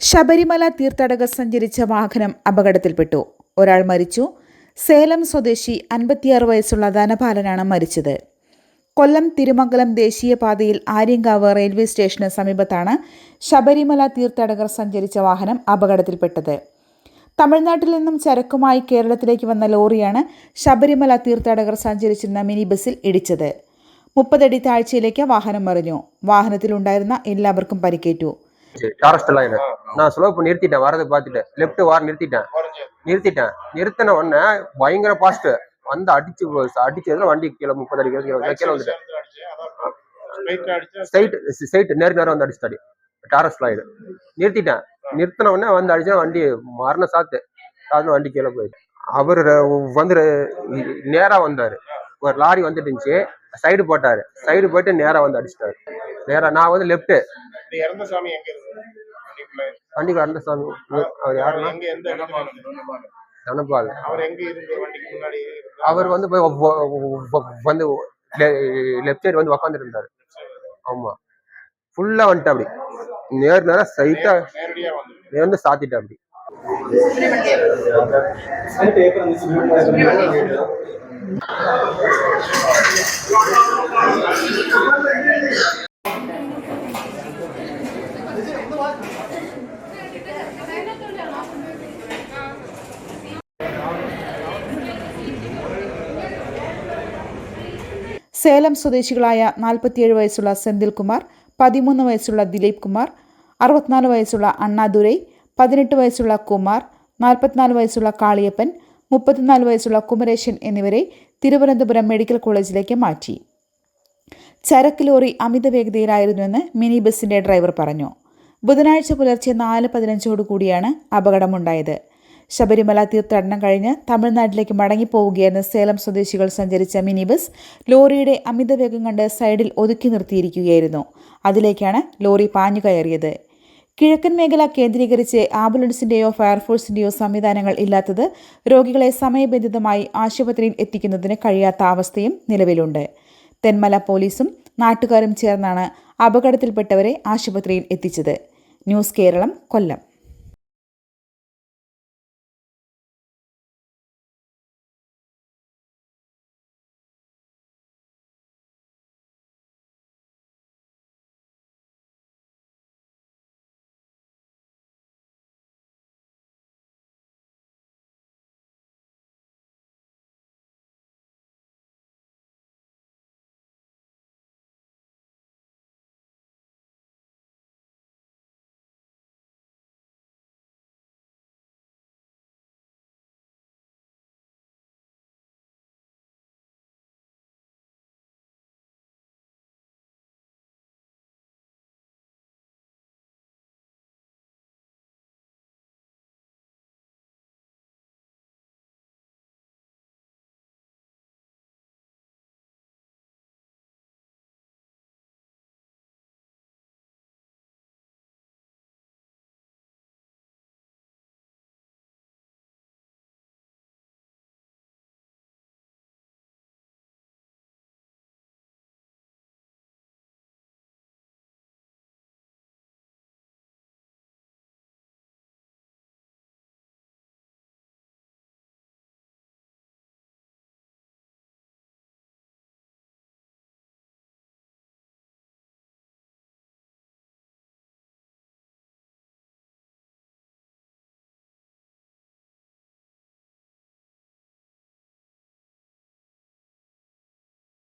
ശബരിമല തീർത്ഥാടകർ സഞ്ചരിച്ച വാഹനം അപകടത്തിൽപ്പെട്ടു. ഒരാൾ മരിച്ചു. സേലം സ്വദേശി അൻപത്തിയാറ് വയസ്സുള്ള ധനപാലനാണ് മരിച്ചത്. കൊല്ലം തിരുമംഗലം ദേശീയപാതയിൽ ആര്യങ്കാവ് റെയിൽവേ സ്റ്റേഷന് സമീപത്താണ് ശബരിമല തീർത്ഥാടകർ സഞ്ചരിച്ച വാഹനം അപകടത്തിൽപ്പെട്ടത്. തമിഴ്നാട്ടിൽ നിന്നും ചരക്കുമായി കേരളത്തിലേക്ക് വന്ന ലോറിയാണ് ശബരിമല തീർത്ഥാടകർ സഞ്ചരിച്ചിരുന്ന മിനി ബസ്സിൽ ഇടിച്ചത്. മുപ്പതടി താഴ്ചയിലേക്ക് വാഹനം മറിഞ്ഞു. വാഹനത്തിലുണ്ടായിരുന്ന എല്ലാവർക്കും പരിക്കേറ്റു. டாரஸ்ட் லைன் நான் ஸ்லோ பண்ணி நிறுத்திட்டேன் வரதை பார்த்துட்டு. லெஃப்ட் வார நிறுத்திட்டேன். நிறுத்திட்டேன். நிறுத்தின உடனே பயங்கர ஃபாஸ்ட் வந்து அடிச்சு அடிச்சதுல வண்டி கீழே முப்பது அடி கீழே கீழே வந்துட்டேன். ஸ்ட்ரைட் ஸ்ட்ரைட் நேர் நேரம் வந்து அடிச்சிட்டாடி டாரஸ் லைன் நிறுத்திட்டேன். நிறுத்தின உடனே வந்து அடிச்சா வண்டி மரண சாத்து. சாத்து வண்டி கீழே போயிட்டு அவர் வந்து நேரா வந்தாரு. ஒரு லாரி வந்துட்டு இருந்துச்சு. சைடு போட்டாரு. சைடு போயிட்டு நேரா வந்து அடிச்சிட்டாரு. நேரா நான் வந்து லெஃப்ட் இந்த இறந்த சாமி எங்க இருக்கு? வண்டிக்குள்ள. வண்டிக்கு அந்த சாமி அவர் யாருன்னா? எங்க எந்த? தனபால். அவர் எங்க இருந்து வண்டிக்கு முன்னாடி அவர் வந்து போய் வந்து லெஃப்ட் சைடு வந்து உக்காந்துட்டு இருந்தாரு. ஆமா. ஃபுல்லா வந்துட்டு அப்படி. நேர் நேரா ஸ்ட்ரைட்டா நேரடியா வந்து நேர்ந்து சாத்திட்டு அப்படி സേലം സ്വദേശികളായ നാൽപ്പത്തിയേഴ് വയസ്സുള്ള സെന്തിൽകുമാർ പതിമൂന്ന് വയസ്സുള്ള ദിലീപ് കുമാർ അറുപത്തിനാല് വയസ്സുള്ള അണ്ണാദുരൈ പതിനെട്ട് വയസ്സുള്ള കുമാർ നാൽപ്പത്തിനാല് വയസ്സുള്ള കാളിയപ്പൻ മുപ്പത്തിനാല് വയസ്സുള്ള കുമരേശൻ എന്നിവരെ തിരുവനന്തപുരം മെഡിക്കൽ കോളേജിലേക്ക് മാറ്റി. ചരക്ക് ലോറി അമിത വേഗതയിലായിരുന്നുവെന്ന് മിനി ബസിന്റെ ഡ്രൈവർ പറഞ്ഞു. ബുധനാഴ്ച പുലർച്ചെ നാല് പതിനഞ്ചോടു കൂടിയാണ് അപകടമുണ്ടായത്. ശബരിമല തീർത്ഥാടനം കഴിഞ്ഞ് തമിഴ്നാട്ടിലേക്ക് മടങ്ങിപ്പോവുകയായിരുന്ന സേലം സ്വദേശികൾ സഞ്ചരിച്ച മിനി ബസ് ലോറിയുടെ അമിത വേഗം കണ്ട് സൈഡിൽ ഒതുക്കി നിർത്തിയിരിക്കുകയായിരുന്നു. അതിലേക്കാണ് ലോറി പാഞ്ഞു കയറിയത്. കിഴക്കൻ മേഖല കേന്ദ്രീകരിച്ച് ആംബുലൻസിന്റെയോ ഫയർഫോഴ്സിന്റെയോ സംവിധാനങ്ങൾ ഇല്ലാത്തത് രോഗികളെ സമയബന്ധിതമായി ആശുപത്രിയിൽ എത്തിക്കുന്നതിന് കഴിയാത്ത അവസ്ഥയും നിലവിലുണ്ട്. തെന്മല പോലീസും നാട്ടുകാരും ചേർന്നാണ് അപകടത്തിൽപ്പെട്ടവരെ ആശുപത്രിയിൽ എത്തിച്ചത്. ന്യൂസ് കേരളം കൊല്ലം.